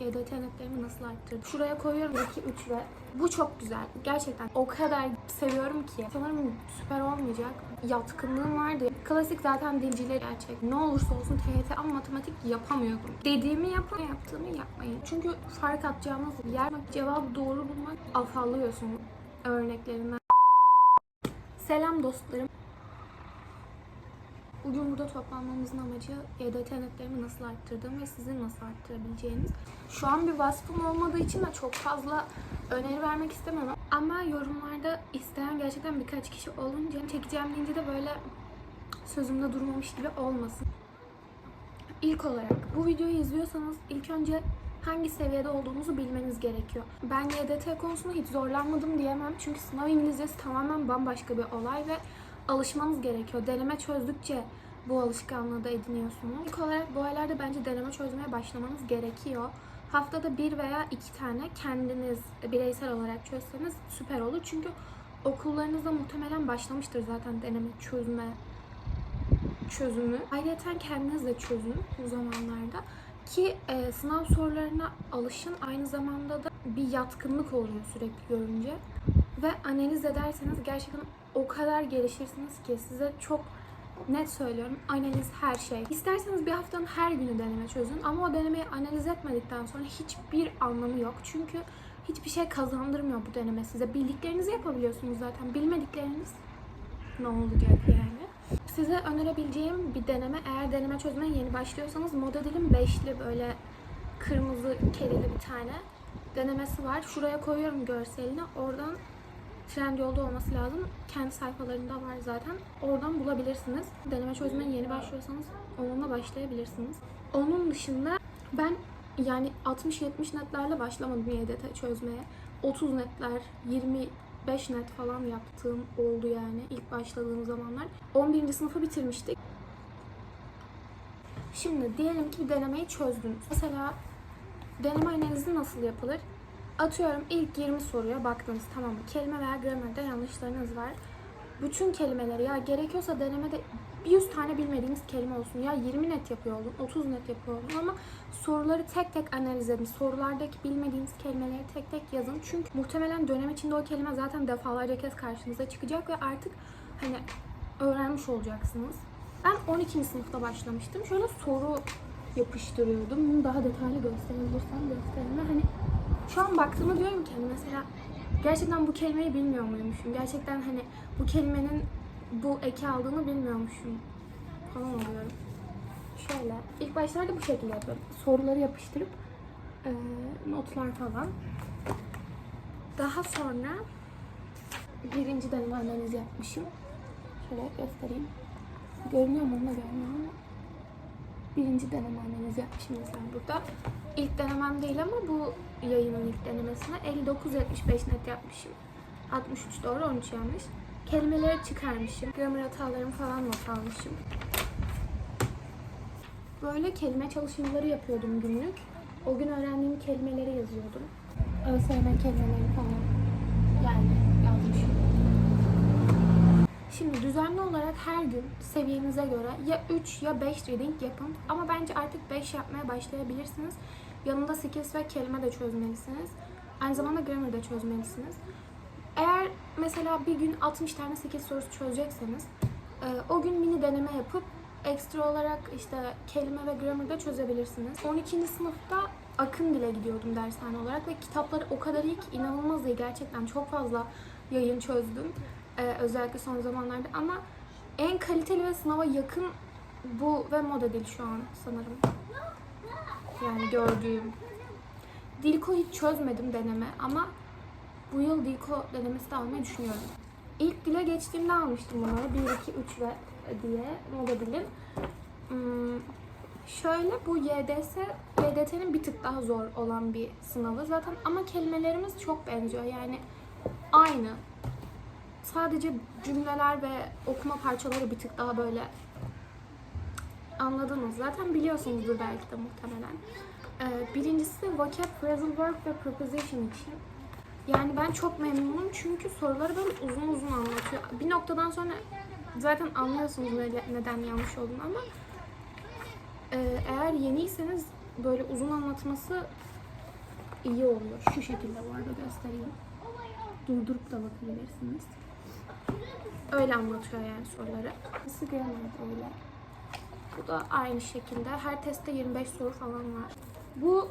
YDT netlerimi nasıl arttırdım? Şuraya koyuyorum 2, 3 ve bu çok güzel. Gerçekten o kadar seviyorum ki. Sanırım süper olmayacak. Yatkınlığım vardı. Klasik zaten dilciler gerçek. Ne olursa olsun TYT ama matematik yapamıyordum. Dediğimi yapın, yaptığımı yapmayın. Çünkü fark atacağımız yer cevabı doğru bulmak afallıyorsun örneklerinden. Selam dostlarım. Bugün burada toplanmamızın amacı YDT netlerimi nasıl arttırdığım ve sizin nasıl arttırabileceğiniz. Şu an bir vasfım olmadığı için de çok fazla öneri vermek istemem. Ama yorumlarda isteyen gerçekten birkaç kişi olunca çekeceğim deyince de böyle sözümde durmamış gibi olmasın. İlk olarak bu videoyu izliyorsanız ilk önce hangi seviyede olduğunuzu bilmeniz gerekiyor. Ben YDT konusunda hiç zorlanmadım diyemem. Çünkü sınav İngilizcesi tamamen bambaşka bir olay ve alışmanız gerekiyor. Deneme çözdükçe bu alışkanlığı da ediniyorsunuz. İlk olarak bu aylarda bence deneme çözmeye başlamanız gerekiyor. Haftada bir veya iki tane kendiniz bireysel olarak çözseniz süper olur. Çünkü okullarınızda muhtemelen başlamıştır zaten deneme çözme çözümü. Ayrıca kendiniz de çözün bu zamanlarda. Ki e, sınav sorularına alışın. Aynı zamanda da bir yatkınlık oluyor sürekli görünce. Ve analiz ederseniz gerçekten o kadar gelişirsiniz ki size çok net söylüyorum. Analiz her şey. İsterseniz bir haftanın her günü deneme çözün ama o denemeyi analiz etmedikten sonra hiçbir anlamı yok. Çünkü hiçbir şey kazandırmıyor bu deneme size. Bildiklerinizi yapabiliyorsunuz zaten. Bilmedikleriniz ne olacak yani? Size önerebileceğim bir deneme eğer deneme çözmeye yeni başlıyorsanız Moda Dil'in beşli böyle kırmızı kerili bir tane denemesi var. Şuraya koyuyorum görselini. Oradan Trendyol'da olması lazım. Kendi sayfalarında var zaten. Oradan bulabilirsiniz. Deneme çözmeye yeni başlıyorsanız onunla başlayabilirsiniz. Onun dışında ben yani 60-70 netlerle başlamadım YDT çözmeye. 30 netler, 25 net falan yaptığım oldu yani ilk başladığım zamanlar. 11. sınıfı bitirmiştik. Şimdi diyelim ki bir denemeyi çözdünüz. Mesela deneme analizi nasıl yapılır? Atıyorum ilk 20 soruya baktınız tamam mı? Kelime veya gramerde yanlışlarınız var. Bütün kelimeleri ya gerekiyorsa denemede 100 tane bilmediğiniz kelime olsun. Ya 20 net yapıyor olun, 30 net yapıyor olun ama soruları tek tek analiz edin. Sorulardaki bilmediğiniz kelimeleri tek tek yazın. Çünkü muhtemelen dönem içinde o kelime zaten defalarca kez karşınıza çıkacak ve artık hani öğrenmiş olacaksınız. Ben 12. sınıfta başlamıştım. Şöyle soru yapıştırıyordum. Bunu daha detaylı gösterebilirsem göstereyim. Hani şu an baktığımda diyorum ki hani mesela gerçekten bu kelimeyi bilmiyor muymuşum? Gerçekten hani bu kelimenin bu eki aldığını bilmiyormuşum falan oluyorum. Şöyle ilk başlarda bu şekilde yapıyorum. Soruları yapıştırıp eee, notlar falan. Daha sonra birinci deneme analizi yapmışım. Şöyle göstereyim. Görünüyor mu? Görünüyor ama birinci deneme analizi yapmışım mesela burada. İlk denemem değil ama bu yayının ilk denemesine 59-75 net yapmışım. 63 doğru 13 yanlış. Kelimeleri çıkarmışım. Gramer hatalarımı falan not almışım. Böyle kelime çalışmaları yapıyordum günlük. O gün öğrendiğim kelimeleri yazıyordum. ÖSYM kelimeleri falan. Yani yazmışım. Şimdi düzenli olarak her gün seviyenize göre ya 3 ya 5 reading yapın. Ama bence artık 5 yapmaya başlayabilirsiniz. Yanında skills ve kelime de çözmelisiniz. Aynı zamanda grammar da çözmelisiniz. Eğer mesela bir gün 60 tane skills sorusu çözecekseniz e, o gün mini deneme yapıp ekstra olarak işte kelime ve grammar da çözebilirsiniz. 12. sınıfta akın bile gidiyordum dershane olarak ve kitapları o kadar iyi ki inanılmaz iyi. Gerçekten çok fazla yayın çözdüm. Ee, özellikle son zamanlarda ama en kaliteli ve sınava yakın bu ve moda dil şu an sanırım. Yani gördüğüm. Dilko hiç çözmedim deneme ama bu yıl Dilko denemesi de almayı düşünüyorum. İlk dile geçtiğimde almıştım bunları. 1, 2, 3 ve diye moda dilin. Hmm, şöyle bu YDS, YDT'nin bir tık daha zor olan bir sınavı zaten ama kelimelerimiz çok benziyor yani aynı. Sadece cümleler ve okuma parçaları bir tık daha böyle anladınız. Zaten biliyorsunuzdur belki de muhtemelen. Ee, birincisi vocab, phrasal verb ve preposition için. Yani ben çok memnunum çünkü soruları böyle uzun uzun anlatıyor. Bir noktadan sonra zaten anlıyorsunuz ne- neden yanlış olduğunu ama e, eğer yeniyseniz böyle uzun anlatması iyi oluyor. Şu şekilde bu arada göstereyim. Durdurup da bakabilirsiniz. Öyle anlatıyor yani soruları. Nasıl gramer öyle. Bu da aynı şekilde. Her testte 25 soru falan var. Bu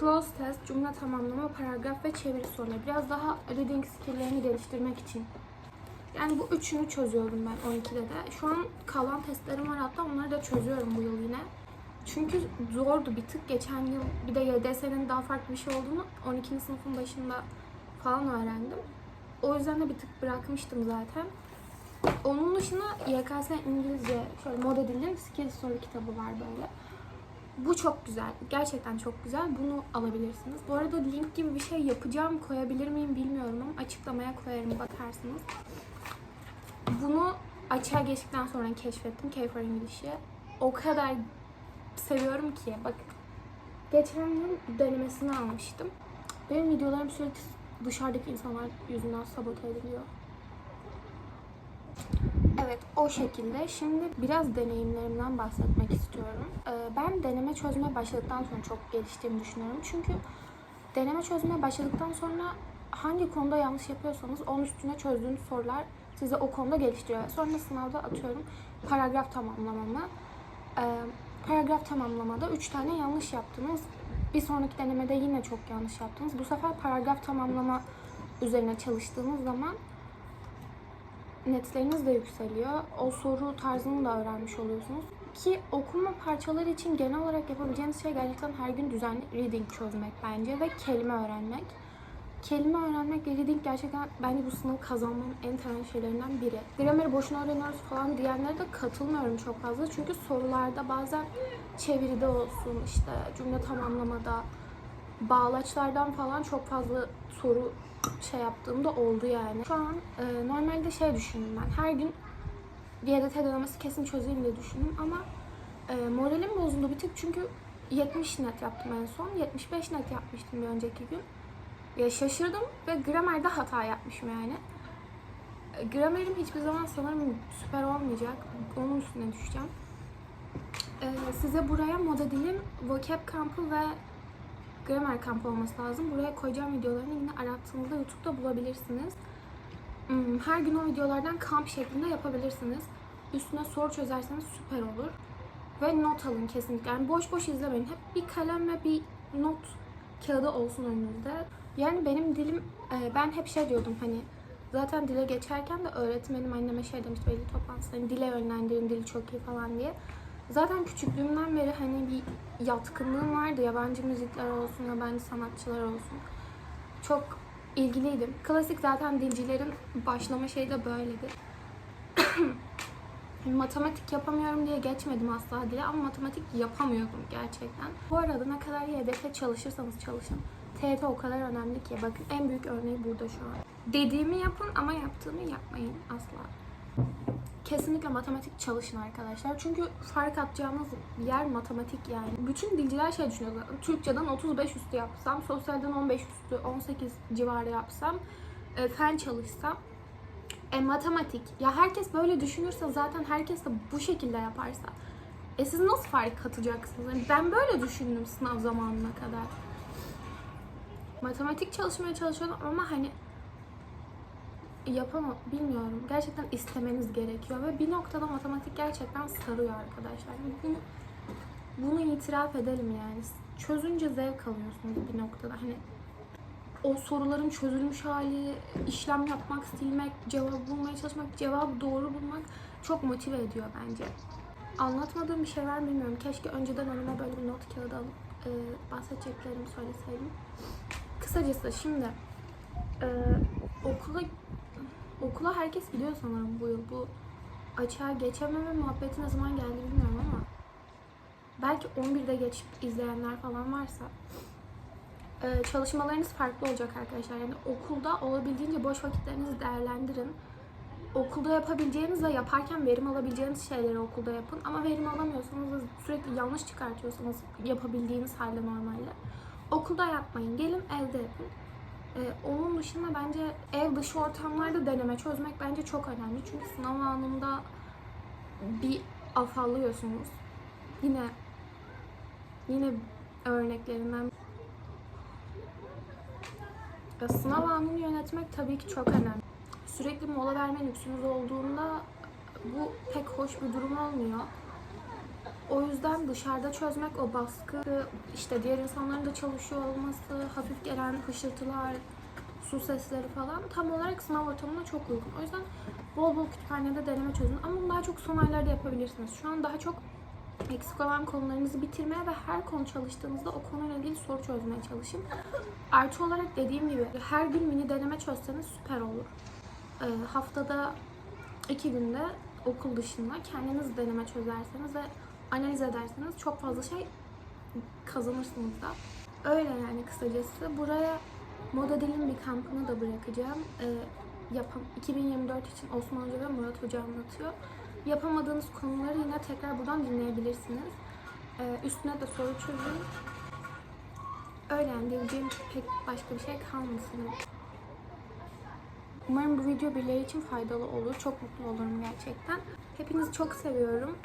close test, cümle tamamlama, paragraf ve çeviri soruları. Biraz daha reading skill'lerini geliştirmek için. Yani bu üçünü çözüyordum ben 12'de de. Şu an kalan testlerim var hatta onları da çözüyorum bu yıl yine. Çünkü zordu bir tık. Geçen yıl bir de YDS'nin daha farklı bir şey olduğunu 12. sınıfın başında falan öğrendim. O yüzden de bir tık bırakmıştım zaten. Onun dışında YKS İngilizce şöyle moda dilin skill soru kitabı var böyle. Bu çok güzel. Gerçekten çok güzel. Bunu alabilirsiniz. Bu arada link gibi bir şey yapacağım. Koyabilir miyim bilmiyorum ama açıklamaya koyarım bakarsınız. Bunu açığa geçtikten sonra keşfettim. K for English'i. O kadar seviyorum ki. Bak geçen yıl denemesini almıştım. Benim videolarım sürekli dışarıdaki insanlar yüzünden sabote ediliyor. Evet o şekilde. Şimdi biraz deneyimlerimden bahsetmek istiyorum. Ee, Ben deneme çözmeye başladıktan sonra çok geliştiğimi düşünüyorum. Çünkü deneme çözmeye başladıktan sonra hangi konuda yanlış yapıyorsanız onun üstüne çözdüğünüz sorular sizi o konuda geliştiriyor. Sonra sınavda atıyorum paragraf tamamlamamı. Ee, Paragraf tamamlamada 3 tane yanlış yaptınız. Bir sonraki denemede yine çok yanlış yaptınız. Bu sefer paragraf tamamlama üzerine çalıştığınız zaman netleriniz de yükseliyor. O soru tarzını da öğrenmiş oluyorsunuz. Ki okuma parçaları için genel olarak yapabileceğiniz şey gerçekten her gün düzenli reading çözmek bence ve kelime öğrenmek. Kelime öğrenmek ve reading gerçekten bence bu sınavı kazanmanın en temel şeylerinden biri. Grameri boşuna öğreniyoruz falan diyenlere de katılmıyorum çok fazla. Çünkü sorularda bazen çeviride olsun, işte cümle tamamlamada, bağlaçlardan falan çok fazla soru şey yaptığımda oldu yani. Şu an e, normalde şey düşündüm ben. Her gün YDT denemesi kesin çözeyim diye düşündüm ama e, moralim bozuldu bir tık çünkü 70 net yaptım en son. 75 net yapmıştım bir önceki gün. Ya şaşırdım ve gramerde hata yapmışım yani. E, Gramerim hiçbir zaman sanırım süper olmayacak. Onun üstüne düşeceğim. E, size buraya moda dilim, vocab kampı ve gramer kampı olması lazım. Buraya koyacağım videolarını yine arattığınızda YouTube'da bulabilirsiniz. Hmm, Her gün o videolardan kamp şeklinde yapabilirsiniz. Üstüne soru çözerseniz süper olur. Ve not alın kesinlikle. Yani boş boş izlemeyin. Hep bir kalem ve bir not kağıdı olsun önünüzde. Yani benim dilim, e, ben hep şey diyordum hani zaten dile geçerken de öğretmenim anneme şey demişti belli toplantıda hani dile yönlendirin dili çok iyi falan diye. Zaten küçüklüğümden beri hani bir yatkınlığım vardı. Yabancı müzikler olsun, yabancı sanatçılar olsun. Çok ilgiliydim. Klasik zaten dilcilerin başlama şeyi de böyledir. matematik yapamıyorum diye geçmedim asla dile ama matematik yapamıyordum gerçekten. Bu arada ne kadar YDF çalışırsanız çalışın. TYT o kadar önemli ki. Bakın en büyük örneği burada şu an. Dediğimi yapın ama yaptığımı yapmayın asla. Kesinlikle matematik çalışın arkadaşlar. Çünkü fark atacağınız yer matematik yani. Bütün dilciler şey düşünüyor. Türkçeden 35 üstü yapsam, sosyalden 15 üstü, 18 civarı yapsam, e, fen çalışsam, e, matematik. Ya herkes böyle düşünürse zaten herkes de bu şekilde yaparsa. E siz nasıl fark atacaksınız? Yani ben böyle düşündüm sınav zamanına kadar. Matematik çalışmaya çalışıyordum ama hani yapamam, bilmiyorum. Gerçekten istemeniz gerekiyor ve bir noktada matematik gerçekten sarıyor arkadaşlar. Bunu, bunu itiraf edelim yani. Çözünce zevk alıyorsunuz bir noktada. Hani o soruların çözülmüş hali, işlem yapmak, silmek, cevap bulmaya çalışmak, cevabı doğru bulmak çok motive ediyor bence. Anlatmadığım bir şey var bilmiyorum. Keşke önceden önüme böyle bir not kağıdı alıp e, bahsedeceklerimi söyleseydim. Kısacası şimdi e, okula okula herkes gidiyor sanırım bu yıl. Bu açığa geçememe muhabbeti ne zaman geldi bilmiyorum ama belki 11'de geçip izleyenler falan varsa ee, çalışmalarınız farklı olacak arkadaşlar. Yani okulda olabildiğince boş vakitlerinizi değerlendirin. Okulda yapabileceğiniz ve yaparken verim alabileceğiniz şeyleri okulda yapın. Ama verim alamıyorsanız da sürekli yanlış çıkartıyorsanız yapabildiğiniz halde normalde. Okulda yapmayın. Gelin evde yapın. Ee, onun dışında bence ev dışı ortamlarda deneme çözmek bence çok önemli. Çünkü sınav anında bir afallıyorsunuz. Yine yine örneklerinden sınav anını yönetmek tabii ki çok önemli. Sürekli mola verme lüksünüz olduğunda bu pek hoş bir durum olmuyor. O yüzden dışarıda çözmek o baskı, işte diğer insanların da çalışıyor olması, hafif gelen hışırtılar, su sesleri falan tam olarak sınav ortamına çok uygun. O yüzden bol bol kütüphanede deneme çözün. Ama bunu daha çok son aylarda yapabilirsiniz. Şu an daha çok eksik olan konularınızı bitirmeye ve her konu çalıştığınızda o konuyla ilgili soru çözmeye çalışın. Artı olarak dediğim gibi her gün mini deneme çözseniz süper olur. Ee, haftada iki günde okul dışında kendiniz deneme çözerseniz ve analiz ederseniz çok fazla şey kazanırsınız da. Öyle yani kısacası. Buraya Moda Dil'in bir kampını da bırakacağım. Ee, yapam 2024 için Osman ve Murat Hoca anlatıyor. Yapamadığınız konuları yine tekrar buradan dinleyebilirsiniz. Ee, üstüne de soru çözün. Öyle yani diyeceğim pek başka bir şey kalmasın. Umarım bu video birileri için faydalı olur. Çok mutlu olurum gerçekten. Hepinizi çok seviyorum.